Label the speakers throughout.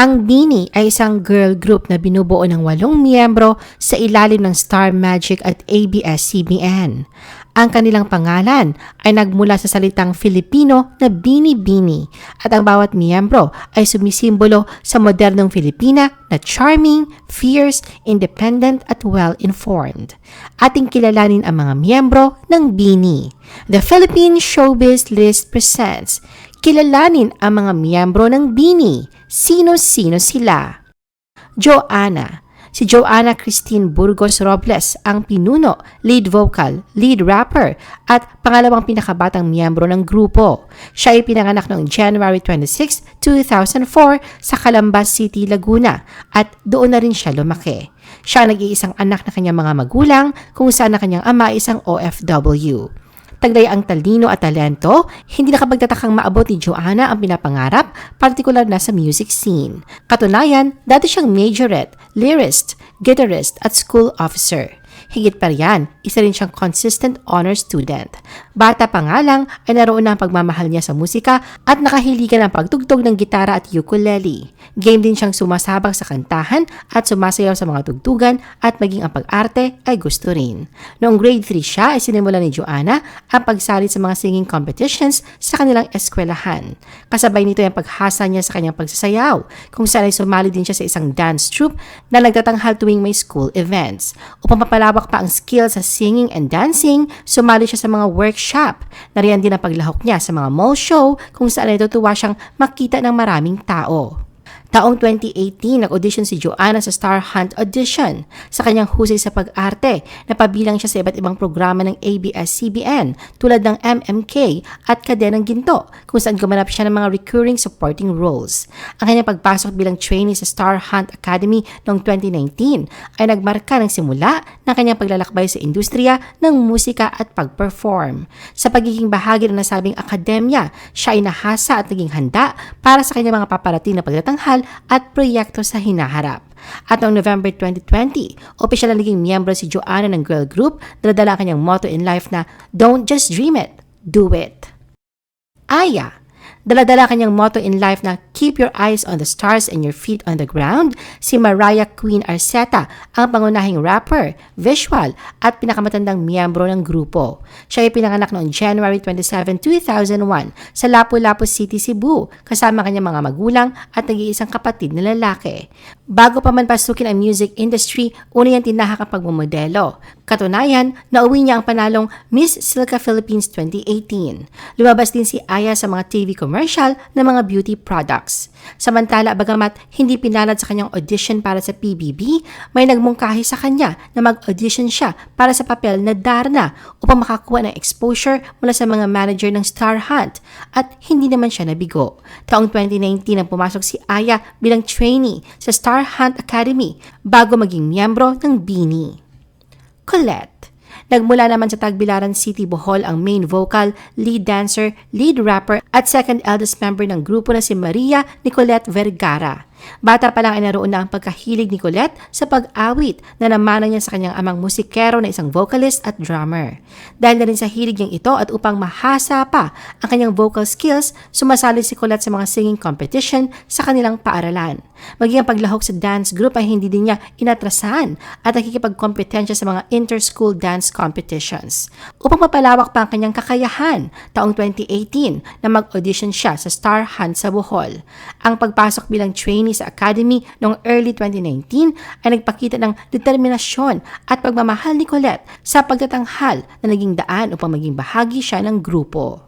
Speaker 1: Ang Bini ay isang girl group na binubuo ng walong miyembro sa ilalim ng Star Magic at ABS-CBN. Ang kanilang pangalan ay nagmula sa salitang Filipino na Bini Bini at ang bawat miyembro ay sumisimbolo sa modernong Filipina na charming, fierce, independent at well-informed. Ating kilalanin ang mga miyembro ng Bini. The Philippine Showbiz List presents Kilalanin ang mga miyembro ng Bini. Sino-sino sila? Joanna. Si Joanna Christine Burgos Robles ang pinuno, lead vocal, lead rapper at pangalawang pinakabatang miyembro ng grupo. Siya ay pinanganak noong January 26, 2004 sa Calambas City, Laguna at doon na rin siya lumaki. Siya ang nag-iisang anak na kanyang mga magulang kung saan na kanyang ama isang OFW. Taglay ang talino at talento, hindi nakapagtatakang maabot ni Joanna ang pinapangarap, partikular na sa music scene. Katunayan, dati siyang majorette, lyrist, guitarist at school officer. Higit pa riyan, isa rin siyang consistent honor student. Bata pa nga lang ay naroon na ang pagmamahal niya sa musika at nakahiligan ng pagtugtog ng gitara at ukulele. Game din siyang sumasabak sa kantahan at sumasayaw sa mga tugtugan at maging ang pag-arte ay gusto rin. Noong grade 3 siya ay sinimula ni Joanna ang pagsali sa mga singing competitions sa kanilang eskwelahan. Kasabay nito ang paghasa niya sa kanyang pagsasayaw kung saan ay sumali din siya sa isang dance troupe na nagtatanghal tuwing may school events. Upang mapalawak pa ang skill sa singing and dancing, sumali siya sa mga workshop. Nariyan din ang paglahok niya sa mga mall show kung saan ay tutuwa siyang makita ng maraming tao. Taong 2018, nag-audition si Joanna sa Star Hunt Audition. Sa kanyang husay sa pag-arte, napabilang siya sa iba't ibang programa ng ABS-CBN tulad ng MMK at Kadenang Ginto kung saan gumanap siya ng mga recurring supporting roles. Ang kanyang pagpasok bilang trainee sa Star Hunt Academy noong 2019 ay nagmarka ng simula ng kanyang paglalakbay sa industriya ng musika at pag-perform. Sa pagiging bahagi ng nasabing akademya, siya ay nahasa at naging handa para sa kanyang mga paparating na pagtatanghal at proyekto sa hinaharap. At noong November 2020, opisyal na naging miyembro si Joanna ng girl group na nadala kanyang motto in life na Don't just dream it, do it. Aya, Daladala kanyang motto in life na keep your eyes on the stars and your feet on the ground, si Mariah Queen Arceta ang pangunahing rapper, visual at pinakamatandang miyembro ng grupo. Siya ay pinanganak noong January 27, 2001 sa Lapu-Lapu City, Cebu kasama kanyang mga magulang at nag-iisang kapatid na lalaki. Bago pa man pasukin ang music industry, una niyang tinahak ang pagmumodelo. Katunayan, nauwi niya ang panalong Miss Silka Philippines 2018. Lumabas din si Aya sa mga TV commercial ng mga beauty products. Samantala, bagamat hindi pinalad sa kanyang audition para sa PBB, may nagmungkahi sa kanya na mag-audition siya para sa papel na Darna upang makakuha ng exposure mula sa mga manager ng Star Hunt at hindi naman siya nabigo. Taong 2019 nang pumasok si Aya bilang trainee sa Star Hunt Academy bago maging miyembro ng Bini. Colette. Nagmula naman sa Tagbilaran City, Bohol ang main vocal, lead dancer, lead rapper at second eldest member ng grupo na si Maria Nicolette Vergara. Bata pa lang ay naroon na ang pagkahilig ni Colette sa pag-awit na namana niya sa kanyang amang musikero na isang vocalist at drummer. Dahil na rin sa hilig niyang ito at upang mahasa pa ang kanyang vocal skills, sumasali si Colette sa mga singing competition sa kanilang paaralan. Maging ang paglahok sa dance group ay hindi din niya inatrasahan at nakikipagkompetensya sa mga inter-school dance competitions. Upang mapalawak pa ang kanyang kakayahan, taong 2018 na mag-audition siya sa Star Hunt sa Bohol. Ang pagpasok bilang trainee trainee sa academy noong early 2019 ay nagpakita ng determinasyon at pagmamahal ni Colette sa pagtatanghal na naging daan upang maging bahagi siya ng grupo.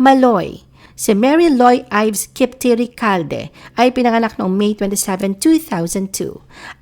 Speaker 1: Maloy Si Mary Loy Ives Kiptiri Calde ay pinanganak noong May 27, 2002.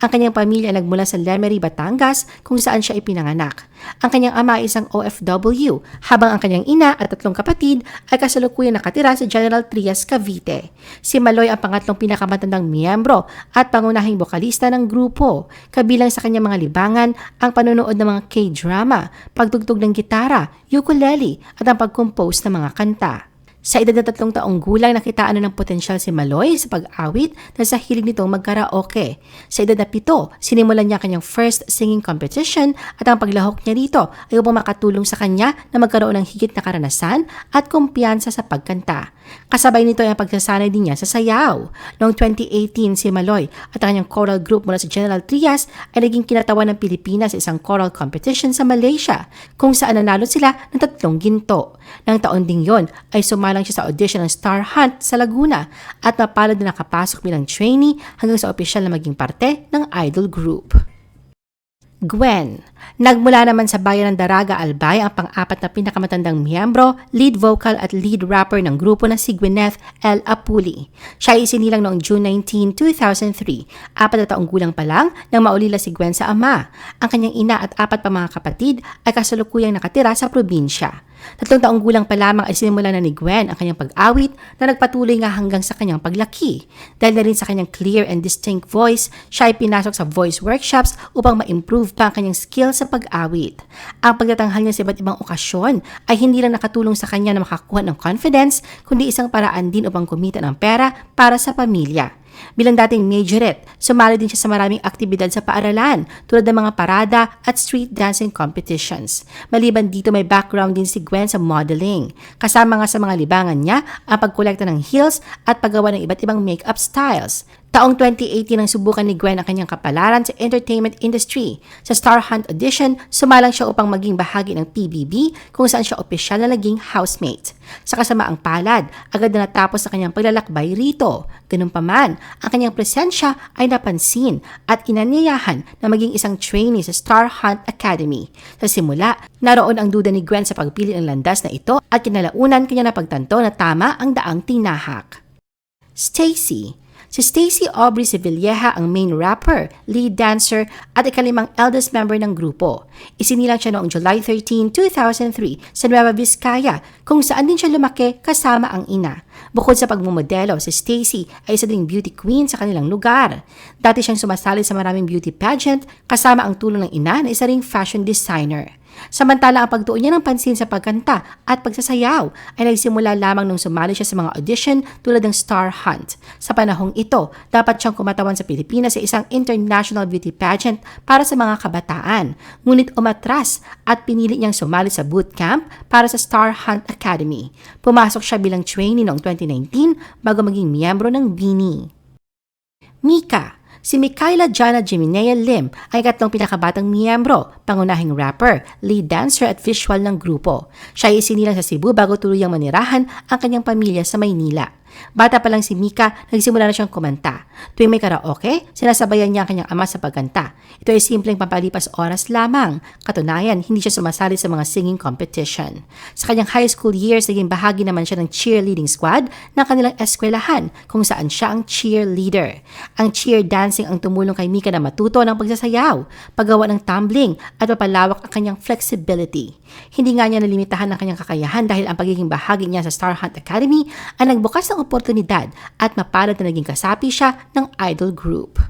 Speaker 1: Ang kanyang pamilya nagmula sa Lemery, Batangas kung saan siya ipinanganak. Ang kanyang ama ay isang OFW, habang ang kanyang ina at tatlong kapatid ay kasalukuyang nakatira sa General Trias, Cavite. Si Maloy ang pangatlong pinakamatandang miyembro at pangunahing bokalista ng grupo. Kabilang sa kanyang mga libangan ang panonood ng mga K-drama, pagtugtog ng gitara, ukulele at ang pagkompose ng mga kanta. Sa edad na tatlong taong gulang, nakitaan na ng potensyal si Maloy sa pag-awit na sa hilig nitong magkaraoke. Sa edad na pito, sinimulan niya kanyang first singing competition at ang paglahok niya dito ay upang makatulong sa kanya na magkaroon ng higit na karanasan at kumpiyansa sa pagkanta. Kasabay nito ay ang pagsasanay din niya sa sayaw. Noong 2018, si Maloy at ang kanyang choral group mula sa General Trias ay naging kinatawan ng Pilipinas sa isang choral competition sa Malaysia kung saan nanalo sila ng tatlong ginto. Nang taon ding yon ay sumalang siya sa audition ng Star Hunt sa Laguna at napalad na nakapasok bilang trainee hanggang sa opisyal na maging parte ng idol group. Gwen. Nagmula naman sa bayan ng Daraga, Albay ang pang-apat na pinakamatandang miyembro, lead vocal at lead rapper ng grupo na si Gwyneth L. Apuli. Siya ay isinilang noong June 19, 2003. Apat na taong gulang pa lang nang maulila si Gwen sa ama. Ang kanyang ina at apat pa mga kapatid ay kasalukuyang nakatira sa probinsya. Tatlong taong gulang pa lamang ay sinimula na ni Gwen ang kanyang pag-awit na nagpatuloy nga hanggang sa kanyang paglaki. Dahil na rin sa kanyang clear and distinct voice, siya ay pinasok sa voice workshops upang ma-improve pa ang kanyang skill sa pag-awit. Ang pagtatanghal niya sa iba't ibang okasyon ay hindi lang nakatulong sa kanya na makakuha ng confidence, kundi isang paraan din upang kumita ng pera para sa pamilya. Bilang dating majorette, sumali din siya sa maraming aktibidad sa paaralan tulad ng mga parada at street dancing competitions. Maliban dito may background din si Gwen sa modeling. Kasama nga sa mga libangan niya ang pagkolekta ng heels at paggawa ng iba't ibang makeup styles. Taong 2018 nang subukan ni Gwen ang kanyang kapalaran sa entertainment industry. Sa Star Hunt audition, sumalang siya upang maging bahagi ng PBB kung saan siya opisyal na naging housemate. Sa kasamaang palad, agad na natapos sa kanyang paglalakbay rito. Ganun ang kanyang presensya ay napansin at inanyayahan na maging isang trainee sa Star Hunt Academy. Sa simula, naroon ang duda ni Gwen sa pagpili ng landas na ito at kinalaunan kanya na pagtanto na tama ang daang tinahak. Stacy Si Stacy Aubrey Sevilleja ang main rapper, lead dancer at ikalimang eldest member ng grupo. Isinilang siya noong July 13, 2003 sa Nueva Vizcaya kung saan din siya lumaki kasama ang ina. Bukod sa pagmumodelo, si Stacy ay isa ding beauty queen sa kanilang lugar. Dati siyang sumasali sa maraming beauty pageant kasama ang tulong ng ina na isa ring fashion designer. Samantala ang pagtuon niya ng pansin sa pagkanta at pagsasayaw ay nagsimula lamang nung sumali siya sa mga audition tulad ng Star Hunt. Sa panahong ito, dapat siyang kumatawan sa Pilipinas sa isang international beauty pageant para sa mga kabataan. Ngunit umatras at pinili niyang sumali sa bootcamp para sa Star Hunt Academy. Pumasok siya bilang trainee noong 2019 bago maging miyembro ng BINI. Mika Si Mikaela Jana Jimenea Lim ay katlong pinakabatang miyembro, pangunahing rapper, lead dancer at visual ng grupo. Siya ay isinilang sa Cebu bago tuluyang manirahan ang kanyang pamilya sa Maynila. Bata pa lang si Mika, nagsimula na siyang kumanta. Tuwing may karaoke, sinasabayan niya ang kanyang ama sa pagkanta. Ito ay simpleng pampalipas oras lamang. Katunayan, hindi siya sumasali sa mga singing competition. Sa kanyang high school years, naging bahagi naman siya ng cheerleading squad ng kanilang eskwelahan kung saan siya ang cheerleader. Ang cheer dancing ang tumulong kay Mika na matuto ng pagsasayaw, paggawa ng tumbling at mapalawak ang kanyang flexibility. Hindi nga niya nalimitahan ang kanyang kakayahan dahil ang pagiging bahagi niya sa Star Hunt Academy ay nagbukas ng oportunidad at mapalad na naging kasapi siya ng idol group.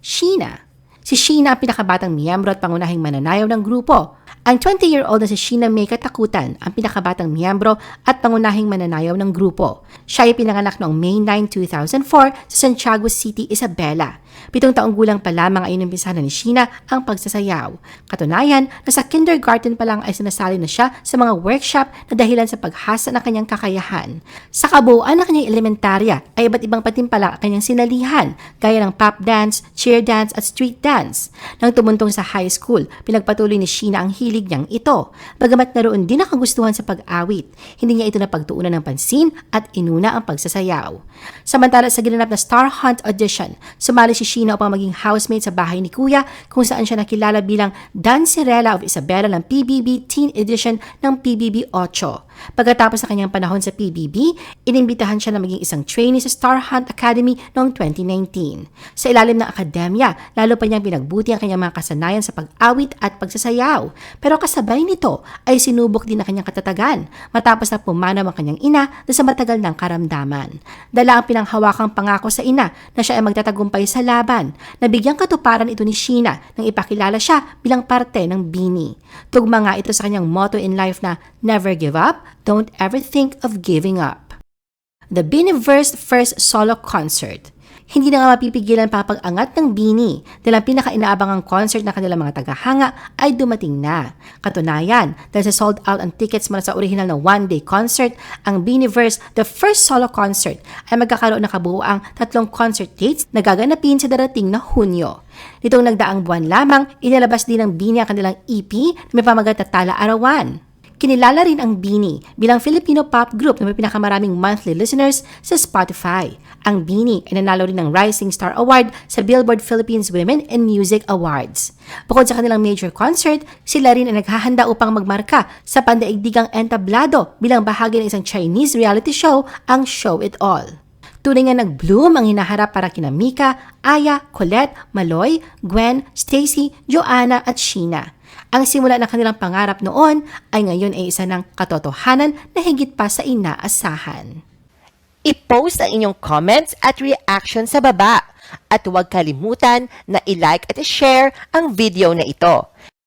Speaker 1: Sheena Si Sheena ang pinakabatang miyembro at pangunahing mananayaw ng grupo. Ang 20-year-old na si Sheena May Katakutan ang pinakabatang miyembro at pangunahing mananayaw ng grupo. Siya ay pinanganak noong May 9, 2004 sa Santiago City, Isabela. Pitong taong gulang pa lamang ay inumpisahan na ni Sheena ang pagsasayaw. Katunayan, nasa kindergarten pa lang ay sinasali na siya sa mga workshop na dahilan sa paghasa ng kanyang kakayahan. Sa kabuuan ng kanyang elementarya ay iba't ibang patimpala ang kanyang sinalihan, gaya ng pop dance, cheer dance at street dance. Nang tumuntong sa high school, pinagpatuloy ni Sheena ang hilig niyang ito. Bagamat naroon din ang kagustuhan sa pag-awit, hindi niya ito napagtuunan ng pansin at inuna ang pagsasayaw. Samantala sa ginanap na Star Hunt audition, sumali si Sheena upang maging housemate sa bahay ni Kuya kung saan siya nakilala bilang Dancerella of Isabela ng PBB Teen Edition ng PBB 8. Pagkatapos sa kanyang panahon sa PBB, inimbitahan siya na maging isang trainee sa Star Hunt Academy noong 2019. Sa ilalim ng akademya, lalo pa niyang pinagbuti ang kanyang mga kasanayan sa pag-awit at pagsasayaw. Pero kasabay nito ay sinubok din ang kanyang katatagan matapos na pumanaw ang kanyang ina na sa matagal ng karamdaman. Dala ang pinanghawakang pangako sa ina na siya ay magtatagumpay sa laban. Nabigyang katuparan ito ni Sheena nang ipakilala siya bilang parte ng Bini. Tugma nga ito sa kanyang motto in life na never give up, don't ever think of giving up. The Beaniverse first solo concert. Hindi na nga mapipigilan pa pag-angat ng Bini dahil ang pinaka-inaabangang concert na kanilang mga tagahanga ay dumating na. Katunayan, dahil sa sold out ang tickets mula sa original na one-day concert, ang Beaniverse, the first solo concert, ay magkakaroon ng kabuuang tatlong concert dates na gaganapin sa darating na Hunyo. Nitong nagdaang buwan lamang, inilabas din ng Bini ang kanilang EP na may pamagat na Tala Arawan. Kinilala rin ang Bini bilang Filipino pop group na may pinakamaraming monthly listeners sa Spotify. Ang Bini ay nanalo rin ng Rising Star Award sa Billboard Philippines Women in Music Awards. Bukod sa kanilang major concert, sila rin ay naghahanda upang magmarka sa pandaigdigang entablado bilang bahagi ng isang Chinese reality show, ang Show It All. Tunay nga nag-bloom ang hinaharap para kina Mika, Aya, Colette, Maloy, Gwen, Stacy, Joanna at Sheena. Ang simula ng kanilang pangarap noon ay ngayon ay isa ng katotohanan na higit pa sa inaasahan.
Speaker 2: I-post ang inyong comments at reaction sa baba. At huwag kalimutan na i-like at i-share ang video na ito.